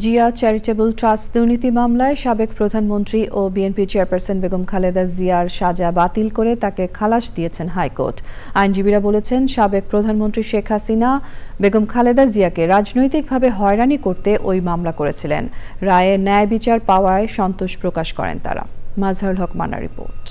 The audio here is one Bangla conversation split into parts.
জিয়া চ্যারিটেবল ট্রাস্ট দুর্নীতি মামলায় সাবেক প্রধানমন্ত্রী ও বিএনপি চেয়ারপারসন বেগম খালেদা জিয়ার সাজা বাতিল করে তাকে খালাস দিয়েছেন হাইকোর্ট। আইনজীবীরা বলেছেন, সাবেক প্রধানমন্ত্রী শেখ হাসিনা বেগম খালেদা জিয়াকে রাজনৈতিকভাবে হয়রানি করতে ওই মামলা করেছিলেন। রায়ে ন্যায় বিচার পাওয়ায় সন্তোষ প্রকাশ করেন তারা। মাজহারুল হক মানা রিপোর্ট।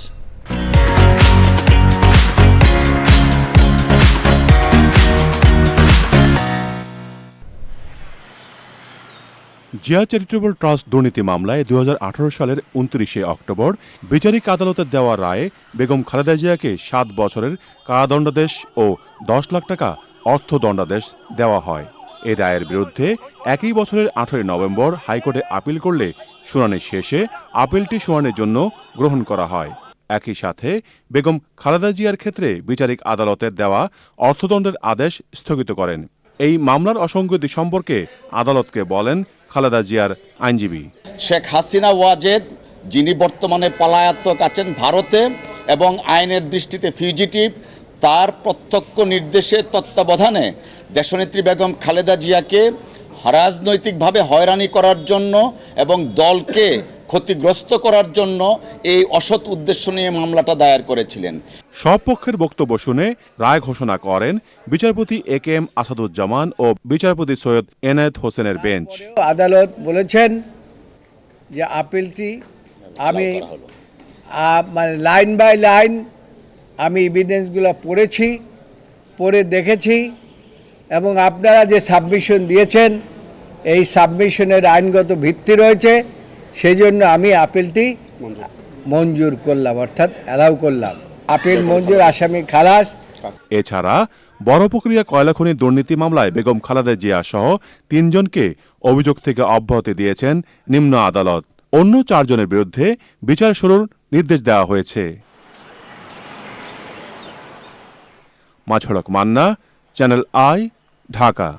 জিয়া চ্যারিটেবল ট্রাস্ট দুর্নীতি মামলায় দু হাজার আঠারো সালের উনত্রিশে অক্টোবর বিচারিক আদালতের দেওয়া রায়ে বেগম খালেদা জিয়াকে সাত বছরের কারাদণ্ডাদেশ ও দশ লাখ টাকা অর্থদণ্ডাদেশ দেওয়া হয়। এই রায়ের বিরুদ্ধে একই বছরের আঠেরোই নভেম্বর হাইকোর্টে আপিল করলে শুনানি শেষে আপিলটি শুনানির জন্য গ্রহণ করা হয়। একই সাথে বেগম খালেদা জিয়ার ক্ষেত্রে বিচারিক আদালতের দেওয়া অর্থদণ্ডের আদেশ স্থগিত করেন। এই মামলার অসঙ্গতি সম্পর্কে আদালতকে বলেন খালেদা জিয়ার আইনজীবী। শেখ হাসিনা ওয়াজেদ, যিনি বর্তমানে পলায়ত্মক আছেন ভারতে এবং আইনের দৃষ্টিতে ফিউজিটিভ তার প্রত্যক্ষ নির্দেশে তত্ত্বাবধানে দেশনেত্রী বেগম খালেদা জিয়াকে রাজনৈতিকভাবে হয়রানি করার জন্য এবং দলকে ক্ষতিগ্রস্ত করার জন্য এই অসৎ উদ্দেশ্য নিয়ে মামলাটা দায়ের করেছিলেন। সব পক্ষের বক্তব্য শুনে রায় ঘোষণা করেন বিচারপতি এ কে এম আসাদুজ্জামান ও বিচারপতি সৈয়দ এনায়েত হোসেনের বেঞ্চ। আদালত বলেছেন যে আপিলটি আমি মানে লাইন বাই লাইন আমি ইভিডেন্সগুলো পড়েছি, পড়ে দেখেছি এবং আপনারা যে সাবমিশন দিয়েছেন, এই সাবমিশনের আইনগত ভিত্তি রয়েছে, সেই জন্য আমি আপিলটি মঞ্জুর করলাম, অর্থাৎ অ্যালাউ করলাম। আপিল, মঞ্জুর, আসামি, খালাস। এছাড়া বড় প্রক্রিয়া কয়লা খনি দুর্নীতি মামলায় বেগম খালেদা জিয়া সহ তিনজনকে অভিযোগ থেকে অব্যাহতি দিয়েছেন নিম্ন আদালত। অন্য চারজনের বিরুদ্ধে বিচার শুরুর নির্দেশ দেওয়া হয়েছে। মাছড়ক মান্না, চ্যানেল আই, ঢাকা।